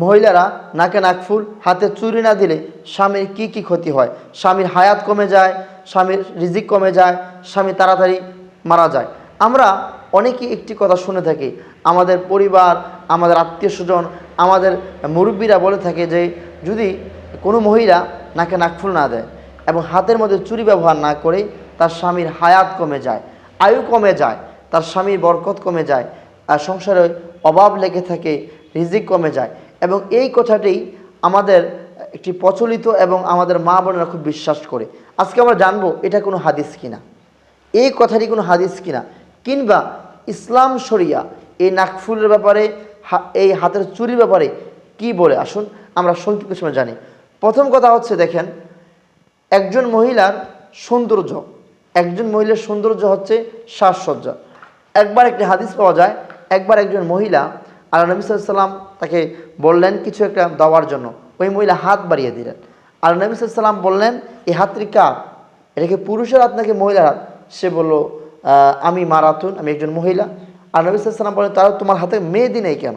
মহিলারা নাকে নাকফুল হাতে চুরি না দিলে স্বামীর কি কি ক্ষতি হয়? স্বামীর হায়াত কমে যায়, স্বামীর রিজিক কমে যায়, স্বামী তাড়াতাড়ি মারা যায়। আমরা অনেকেই একটি কথা শুনে থাকি, আমাদের পরিবার, আমাদের আত্মীয় স্বজন আমাদের মুরব্বীরা বলে থাকে যে, যদি কোনো মহিলা নাকে নাকফুল না দেয় এবং হাতের মধ্যে চুরি ব্যবহার না করে, তার স্বামীর হায়াত কমে যায়, আয়ু কমে যায়, তার স্বামীর বরকত কমে যায়, আর সংসারে অভাব লেগে থাকে, রিজিক কমে যায় এবং এই কথাটি আমাদের একটি প্রচলিত এবং আমাদের মা বোনেরা খুব বিশ্বাস করে। আজকে আমরা জানব এটা কোনো হাদিস কিনা। এই কথাটি কোনো হাদিস কিনা। কিংবা ইসলাম শরিয়া, এই নাকফুলের ব্যাপারে এই হাতের চুরির ব্যাপারে কি বলে? আসুন, আমরা সংক্ষিপ্ত সময় জানি। প্রথম কথা হচ্ছে, দেখেন, একজন মহিলার সৌন্দর্য। একজন মহিলার সৌন্দর্য হচ্ছে সাজসজ্জা। একবার একটি হাদিস পাওয়া যায়, একবার একজন মহিলা আল্লাহ নবী সাল্লাম তাকে বললেন কিছু একটা দেওয়ার জন্য। ওই মহিলা হাত বাড়িয়ে দিলেন। আল্লাহ নবী সাল্লাম বললেন, এই হাতটি কার? এটা কি পুরুষের হাত নাকি মহিলার হাত? সে বলল আমি মারাতুন, আমি একজন মহিলা। আর নবী সাল্লাম বললেন তারা তোমার হাতে মেহেদি নেই কেন?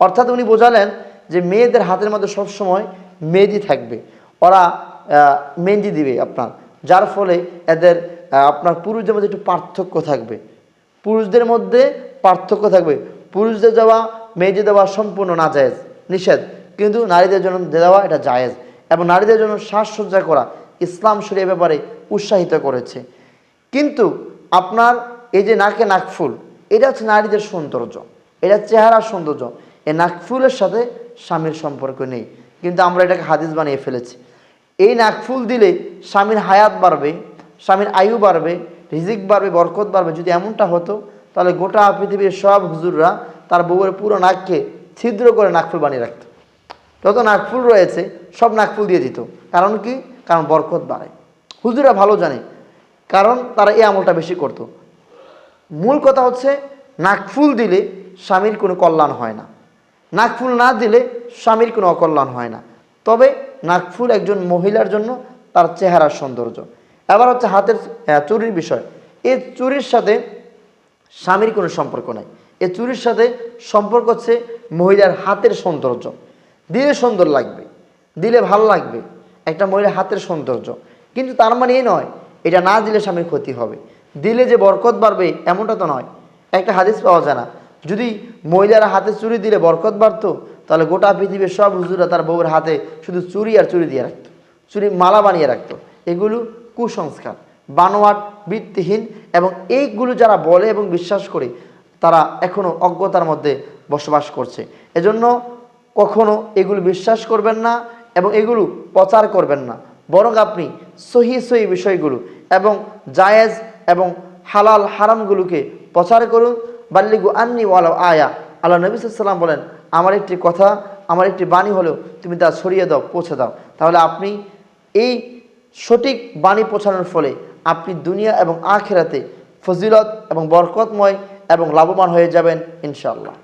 অর্থাৎ উনি বোঝালেন যে মেয়েদের হাতের মধ্যে সবসময় মেহেদি থাকবে। ওরা মেহেন্দি দিবে আপনার। যার ফলে এদের আপনার পুরুষদের মধ্যে একটু পার্থক্য থাকবে। পুরুষদের মধ্যে পার্থক্য থাকবে। পুরুষদের দেওয়া মেয়েদের দেওয়া সম্পূর্ণ না জায়েজ নিষেধ। কিন্তু নারীদের জন্য দেওয়া এটা জায়েজ। এবং নারীদের জন্য সাজসজ্জা করা ইসলাম শরীর ব্যাপারে উৎসাহিত করেছে। কিন্তু আপনার এই যে নাকে নাকফুল এটা হচ্ছে নারীদের সৌন্দর্য। এটা চেহারার সৌন্দর্য। এই নাকফুলের সাথে স্বামীর সম্পর্ক নেই। কিন্তু আমরা এটাকে হাদিস বানিয়ে ফেলেছি। এই নাকফুল দিলে স্বামীর হায়াত বাড়বে, স্বামীর আয়ু বাড়বে, রিজিক বাড়বে, বরকত বাড়বে। যদি এমনটা হতো, তাহলে গোটা পৃথিবীর সব হুজুররা তার বউয়ের পুরো নাককে ছিদ্র করে নাকফুল বানিয়ে রাখত। যত নাকফুল রয়েছে, সব নাকফুল দিয়ে দিত। কারণ কি? কারণ বরকত বাড়ে। হুজুরা ভালো জানে, কারণ তারা এই আমলটা বেশি করতো। মূল কথা হচ্ছে, নাকফুল দিলে স্বামীর কোনো কল্যাণ হয় না। নাকফুল না দিলে স্বামীর কোনো অকল্যাণ হয় না। তবে নাকফুল একজন মহিলার জন্য তার চেহারার সৌন্দর্য। এবার হচ্ছে হাতের চুরির বিষয়। এই চুরির সাথে স্বামীর কোনো সম্পর্ক নাই। এই চুরির সাথে সম্পর্ক হচ্ছে মহিলার হাতের সৌন্দর্য। দিলে সুন্দর লাগবে, দিলে ভালো লাগবে, একটা মহিলার হাতের সৌন্দর্য। কিন্তু তার মানে এই নয়, এটা না দিলে স্বামীর ক্ষতি হবে। দিলে যে বরকত বাড়বে এমনটা তো নয়। একটা হাদিস পাওয়া যায় না, যদি মহিলারা হাতে চুরি দিলে বরকত বাড়তো, তাহলে গোটা পৃথিবীর সব হুজুরা তার বউয়ের হাতে শুধু চুরি আর চুরি দিয়ে রাখতো। চুরি মালা বানিয়ে রাখতো। এগুলো কুসংস্কার, বানোয়াট বৃত্তিহীন এবং এইগুলো যারা বলে এবং বিশ্বাস করে তারা এখনও অজ্ঞতার মধ্যে বসবাস করছে। এজন্য কখনো এগুলো বিশ্বাস করবেন না এবং এগুলো প্রচার করবেন না। বরং আপনি সহি সহি বিষয়গুলো এবং জায়েজ এবং হালাল হারামগুলোকে প্রচার করুন। বাল্লিগু আন্নি ওয়ালা আয়া। আল্লাহ নবী বলেন, আমার একটি কথা, আমার একটি বাণী হলেও তুমি তা ছড়িয়ে দাও, পৌঁছে দাও। তাহলে আপনি এই সঠিক বাণী পৌঁছানোর ফলে আপনি দুনিয়া এবং আখেরাতে ফজিলত এবং বরকতময় এবং লাভবান হয়ে যাবেন ইনশাআল্লাহ।